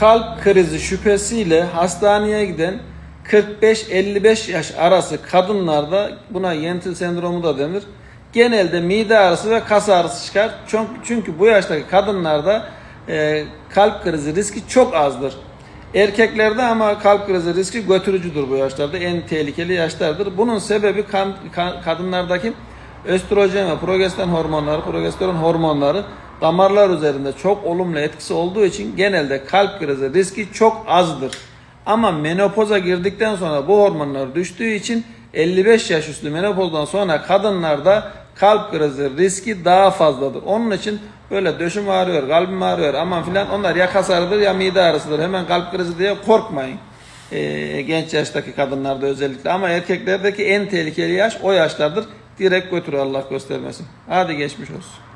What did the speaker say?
kalp krizi şüphesiyle hastaneye giden 45-55 yaş arası kadınlarda buna yentil sendromu da denir. Genelde mide ağrısı ve kas ağrısı çıkar. Çünkü, çünkü bu yaştaki kadınlarda e, kalp krizi riski çok azdır. Erkeklerde ama kalp krizi riski götürücüdür bu yaşlarda. En tehlikeli yaşlardır. Bunun sebebi kan, kan- kadınlardaki östrojen ve progesteron hormonları, progesteron hormonları damarlar üzerinde çok olumlu etkisi olduğu için genelde kalp krizi riski çok azdır. Ama menopoza girdikten sonra bu hormonlar düştüğü için 55 yaş üstü menopozdan sonra kadınlarda kalp krizi riski daha fazladır. Onun için böyle döşüm ağrıyor, kalbim ağrıyor aman filan onlar ya kas ağrıdır ya mide ağrısıdır. Hemen kalp krizi diye korkmayın. Ee, genç yaştaki kadınlarda özellikle ama erkeklerdeki en tehlikeli yaş o yaşlardır. Direkt götürür Allah göstermesin. Hadi geçmiş olsun.